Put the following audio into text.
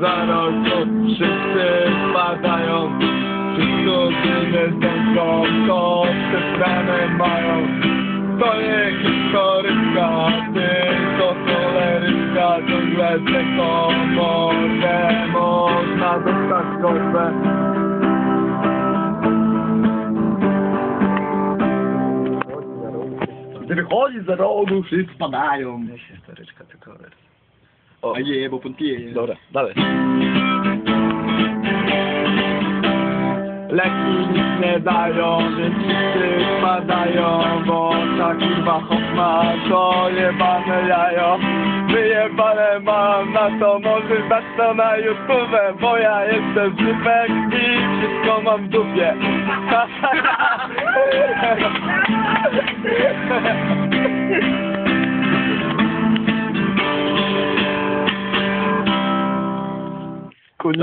za rok to wszyscy spadają Ci, którzy nie zdążą, to przestrane mają. To nie historyska, tylko choleryska Ciągle tylko mordę można dostać korbę Gdy wychodzi za rogu, wszyscy spadają. Historyczka tylko wersja A je, bo pontieje. Dobra, dalej. Leki nic nie dają, więc wszyscy spadają, bo ta kurwa hopma to jebane jajo. Wyjebane mam na to, może dać to na YouTube, bo ja jestem zupek i wszystko mam w dupie. 恭喜